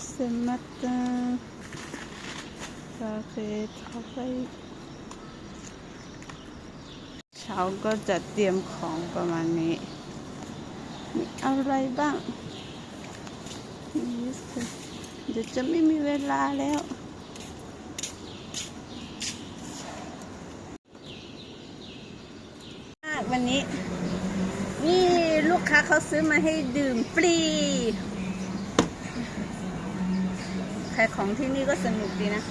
ce matin Carré travail เช้าก็จะเตรียมของประมาณนี้ มีอะไรบ้างนี่สิเดี๋ยวจะไม่มีเวลาแล้ว วันนี้ นี่ลูกค้าเขาซื้อมาให้ดื่มฟรีายของที่นี่ก็สนุกดีนะ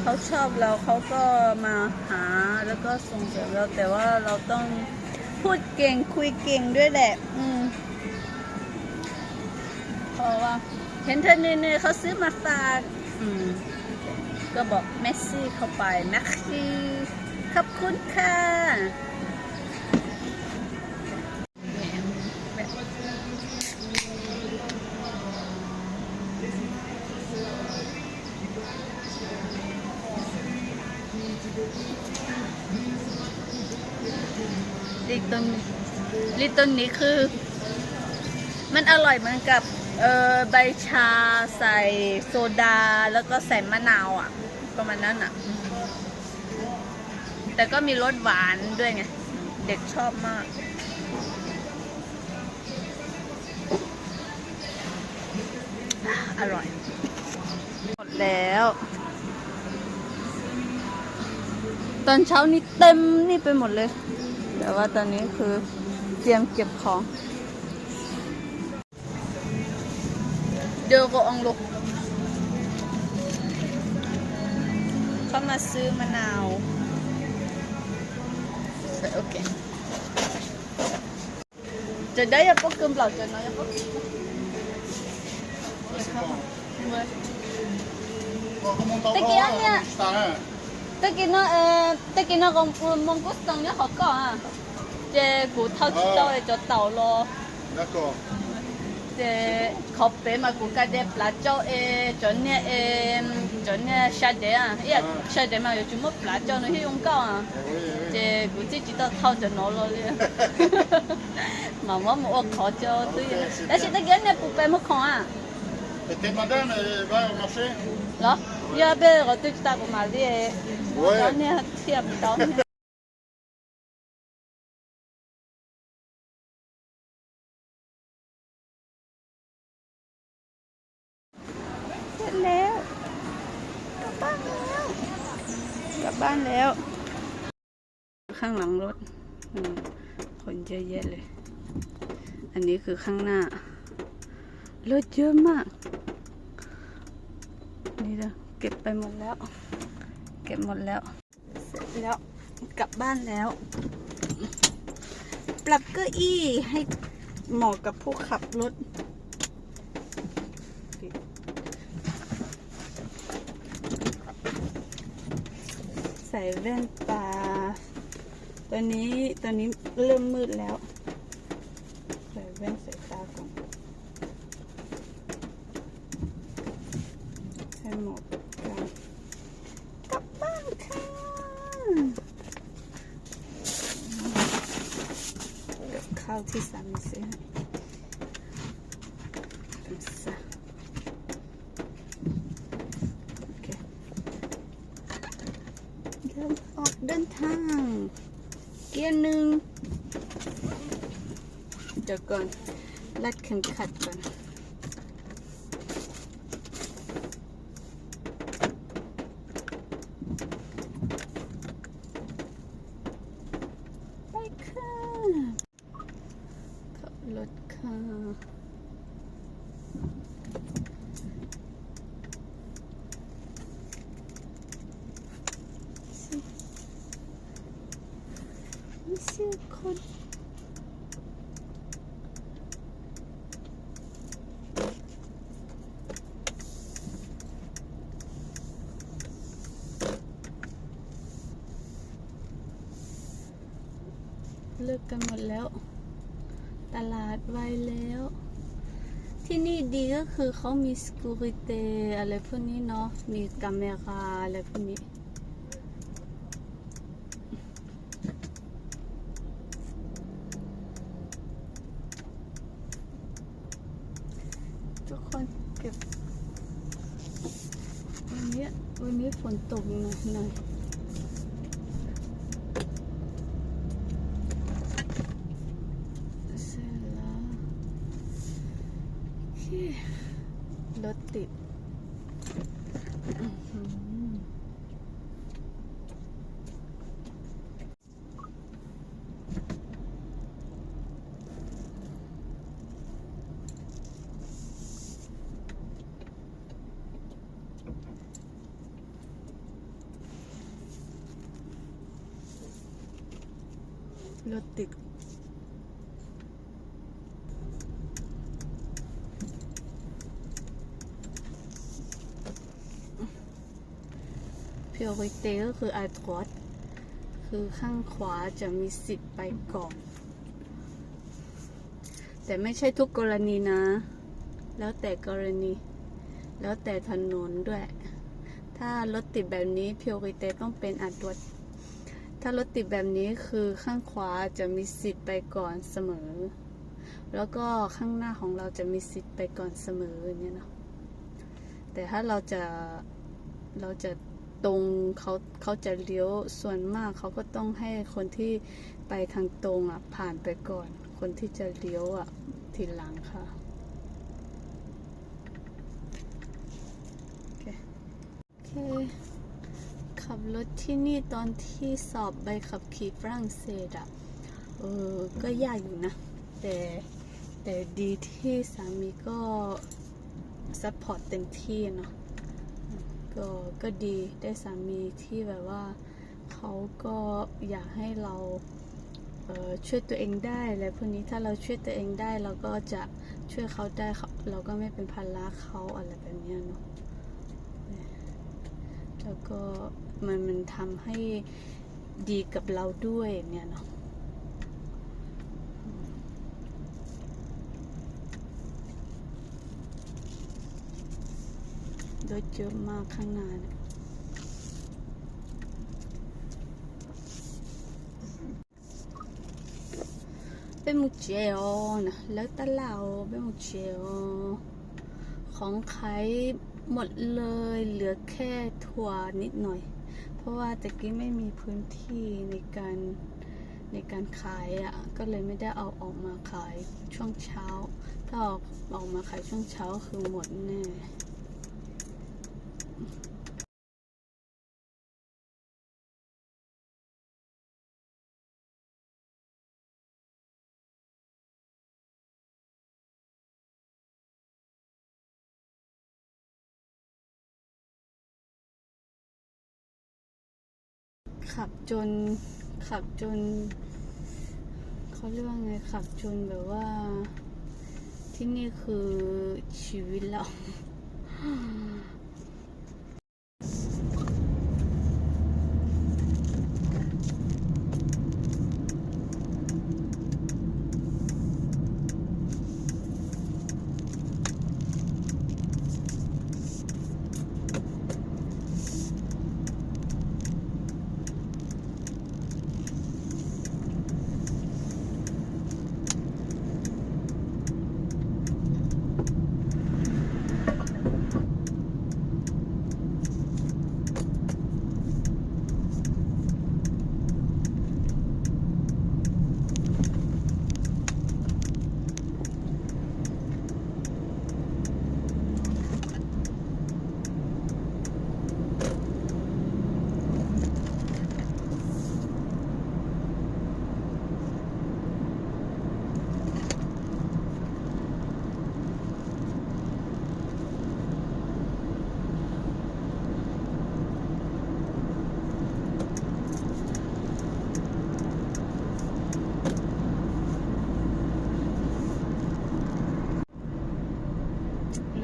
เขาชอบเราเขาก็มาหาแล้วก็ส่งเสริมเราแต่ว่าเราต้องพูดเก่งคุยเก่งด้วยแหละ อืมเพราะว่า เห็นเธอเนยๆเขาซื้อมาฝากอืมก็บอกเมสซี่เข้าไปนักซี่ขอบคุณค่ะ ตรนี้คือ มันอร่อยเหมือนกับเออใบชาใส่โซดาแล้วก็ใส่มะนาวอะ ประมาณนั้นอะ แต่ก็มีรสหวานด้วยไง เด็กชอบมาก อร่อย หมดแล้ว ตอนเช้านี้เต็มนี่ไปหมดเลย แต่ว่าตอนนี้คือ เตรียมเก็บของ เดี๋ยวก็อองลุกเขามาซื้อมะนาว โอเค จะได้ยังปกเกินเปล่าจะน้อยยังปก Te quedan ya. Está, eh. ตะกี้เนาะเออตะกี้เนาะของมงกุสตองเนี่ยเขาก่อนอะ 即骨頭都係做豆咯。一個。即確俾嘛，估計啲辣椒誒，準咧誒，準咧沙地啊，因為沙地嘛，有全部辣椒你去用夠啊。即估計知道偷就攞咯咧。mà mỗi một khó cho tôi đã chỉ tất nhiên là bụng bé mất khó à thế mà đây là bao nhiêu xe đó giờ bây giờ tôi ta cũng mà đi rồi nè thiệp đó านแล้วกลับบ้านแล้วกลับบ้านแล้ว ข้างหลังรถคนเยอะแยะเลย อันนี้คือข้างหน้ารถเยอะมาก นี่นะเก็บไปหมดแล้ว เก็บหมดแล้วเสร็จแล้วกลับบ้านแล้ว ปรับเก้าอี้ให้เหมาะกับผู้ขับรถ ส่แว่นตา ตอนนี้ตอนนี้เริ่มมืดแล้ว ใส่แว่นใส่ตาก่อนให้หมาะกับการกลับบ้านค่ะกับข้าวที่สามีซื้อให้ รัดเข็มขัดก่อน ไปค่ะขับรถค่ะสิไม่เชื่อคน กันหมดแล้ว ตลาดไวแล้ว ที่นี่ดีก็คือเขามี security อะไรพวกนี้เนาะ มีกาเมราอะไรพวกนี้ทุกคนเก็บวันนี้ฝนตกหน่อยหน่อยเสร็จแล้วโอเคร ถติดรถติด พียวไวเตก็คืออาทอสคือข้างขวาจะมีสิทธิ์ไปก่อนแต่ไม่ใช่ทุกกรณีนะ แล้วแต่กรณี แล้วแต่ถนนด้วย ถ้ารถติดแบบนี้เพียวไวเตต้องเป็นอาทอสถ้ารถติดแบบนี้คือข้างขวาจะมีสิทธิ์ไปก่อนเสมอ แล้วก็ข้างหน้าของเราจะมีสิทธิ์ไปก่อนเสมอเนี่ยเนาะแต่ถ้าเราจะเราจะ ตรงเขาเขาจะเลี้ยวส่วนมากเขาก็ต้องให้คนที่ไปทางตรงอะผ่านไปก่อน คนที่จะเลี้ยวอะทีหลังค่ะโอเคโอเคขับรถที่นี่ตอนที่สอบใบขับขี่ฝรั่งเศสอะเออก็ยากอยู่นะ แต่แต่ดีที่สามีก็ซัพพอร์ตเต็มที่เนาะ ก็ก็ดีได้สามีที่แบบว่าเขาก็อยากให้เราเช่วยตัวเองได้อะไรพวกนี้ถ้าเราช่วยตัวเองได้เราก็จะช่วยเขาได้เขาเราก็ไม่เป็นภาระเขาอะไรแบบนี้เนาะแล้วก็มันมันทำให้ดีกับเราด้วยเนี่ยเนาะ รถเยอะมากข้างหน้าเนี่ยเป็นมูเจลนะแล้วตะเหลาเป็นมูเจลของขายหมดเลยเหลือแค่ถั่วนิดหน่อย เพราะว่าตะกี้ไม่มีพื้นที่ในการในการขายอะ่ะก็เลยไม่ได้เอาออกมาขายช่วงเช้า ถ้าออกออกมาขายช่วงเช้าคือหมดแน่ ขับจนขับจนเขาเรียกว่าไงขับจนแบบว่า ที่นี่คือชีวิตเรา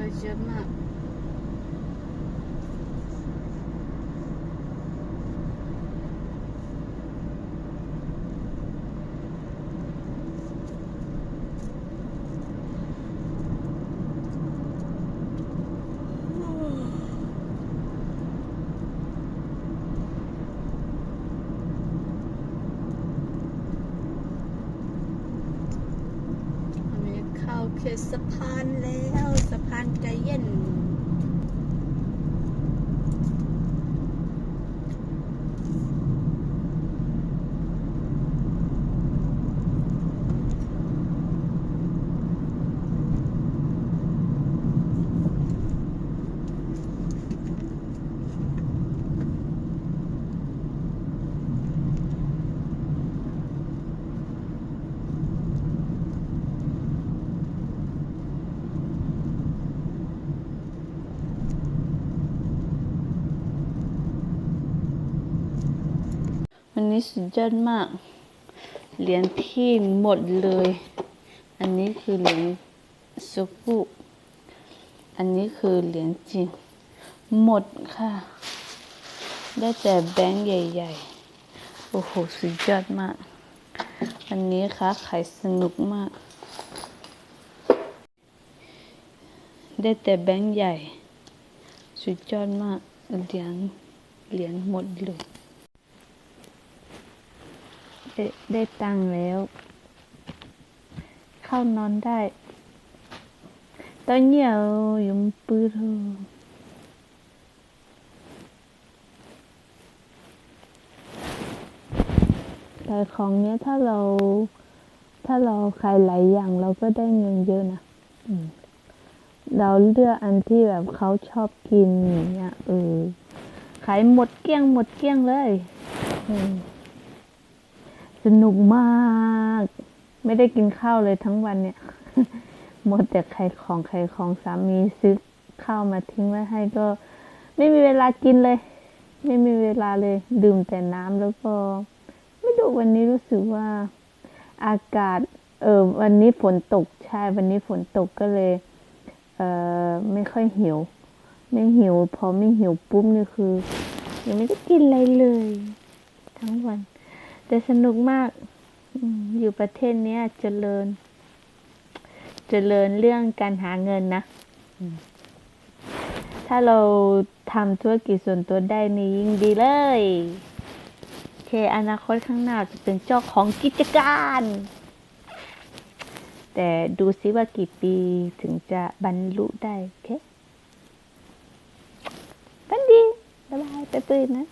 เราเยอะมาก อันนี้ เข้าเขตสะพานแล้วสะพานใจเย็น วั นี้สุดยอดมาก เหรียญที่หมดเลย อันนี้คือเหรียญซุกุอันนี้คือเหรียญจริง หมดค่ะ ได้แต่แบงค์ใหญ่ๆ โอ้โห สุดยอดมาก อันนี้ค่ะขายสนุกมาก ได้แต่แบงค์ใหญ่ สุดยอดมาก เหรียญ เหรียญหมดเลย ได้ได้ตังค์แล้ว เข้านอนได้ตอนเนี้ยยมปื้อเธอแต่ของเนี้ยถ้าเรา ถ้าเราขายหลายอย่างเราก็ได้เงินเยอะนะอืมเราเลือกอันที่แบบเขาชอบกินอย่างเงี้ยเออขายหมดเกลี้ยงหมดเกลี้ยงเลย อืม สนุกมาก ไม่ได้กินข้าวเลยทั้งวันเนี่ยหมดแต่ไข่ของไข่ของสามีซื้อข้าวมาทิ้งไว้ให้ก็ ไม่มีเวลากินเลย ไม่มีเวลาเลย ดื่มแต่น้ำแล้วก็ ไม่รู้วันนี้รู้สึกว่า อากาศ เออวันนี้ฝนตกใช่วันนี้ฝนตกก็เลย เออไม่ค่อยหิว ไม่หิวพอไม่หิวปุ๊บนี่คือยังไม่ได้กินอะไรเลย ทั้งวัน แต่สนุกมากอืมอยู่ประเทศเนี้ยเจริญ เจริญเรื่องการหาเงินนะอืมถ้าเราทำธุรกิจส่วนตัวได้นี่ยิ่งดีเลยโอเคอนาคตข้างหน้าจะเป็นเจ้าของกิจการ แต่ดูซิว่ากี่ปีถึงจะบรรลุได้ โอเคฝันดี บ๊ายบายไปปืนนะ